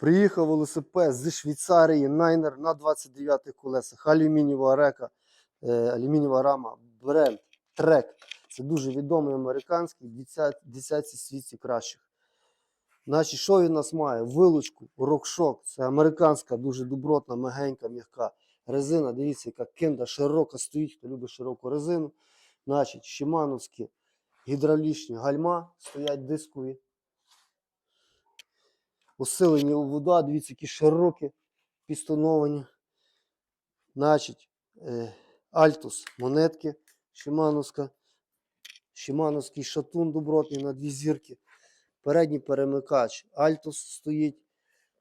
Приїхав велосипед зі Швейцарії Найнер на 29 колесах. Алюмінієва река, е, алюмінієва рама, бренд, трек. Це дуже відомий американський, десят- десятці світі кращих. Значить, що він нас має? Вилучку, рокшок. Це американська, дуже добротна, мягенька, м'яка резина. Дивіться, яка кенда широка стоїть, хто любить широку резину. Значить, шимановські гідравлічні гальма стоять дискові. Усилені вода, дивіться, які широкі, пістоновані. Значить, е, Альтус монетки, Шимановська. Шимановський шатун добротний на дві зірки. Передній перемикач Альтус стоїть.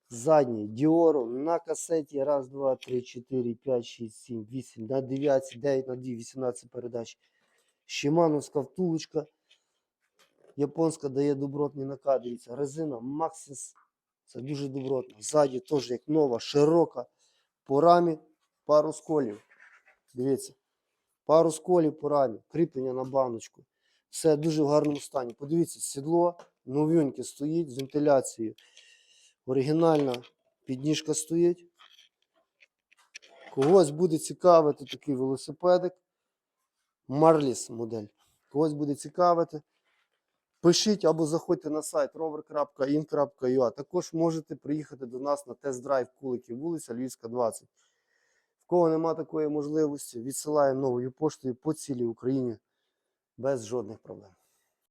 Задній Діоро на касеті. Раз, два, три, чотири, п'ять, шість, сім, вісім, на 9, 9 на 2, 18 передач. Шимановська втулочка. Японська дає добротний накат. Дивіться, резина Maxis. Це дуже добротно. Ззаді теж як нова, широка. По рамі пару сколів. Дивіться. Пару сколів по рамі. Кріплення на баночку. Все дуже в гарному стані. Подивіться, сідло новеньке стоїть з вентиляцією. Оригінальна підніжка стоїть. Когось буде цікавити такий велосипедик. Марліс модель. Когось буде цікавити. Пишіть або заходьте на сайт rover.in.ua. Також можете приїхати до нас на тест-драйв Куликів, вулиця Львівська, 20. В кого нема такої можливості, відсилаємо новою поштою по цілій Україні без жодних проблем.